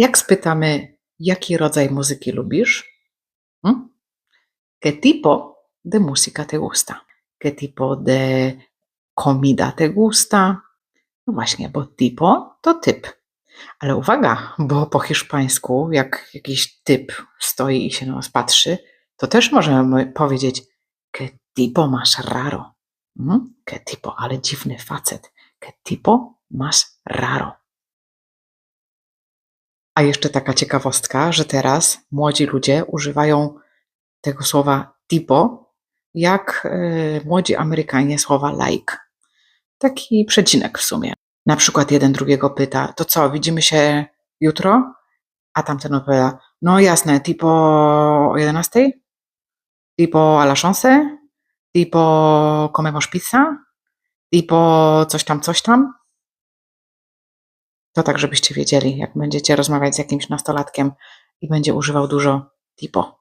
Jak spytamy, jaki rodzaj muzyki lubisz? Hmm? ¿Qué tipo de música te gusta? ¿Qué tipo de comida te gusta? No właśnie, bo tipo to typ. Ale uwaga, bo po hiszpańsku, jak jakiś typ stoi i się na nas patrzy, to też możemy powiedzieć que tipo más raro. Mhm. Que tipo, ale dziwny facet. Que tipo más raro. A jeszcze taka ciekawostka, że teraz młodzi ludzie używają tego słowa tipo, jak e, młodzi Amerykanie słowa like. Taki przecinek w sumie. Na przykład jeden drugiego pyta, to co, widzimy się jutro? A tamten odpowiada, no jasne, tipo o 11? Tipo a las 11? Tipo comemos pizza? Tipo coś tam, coś tam? To tak, żebyście wiedzieli, jak będziecie rozmawiać z jakimś nastolatkiem i będzie używał dużo tipo.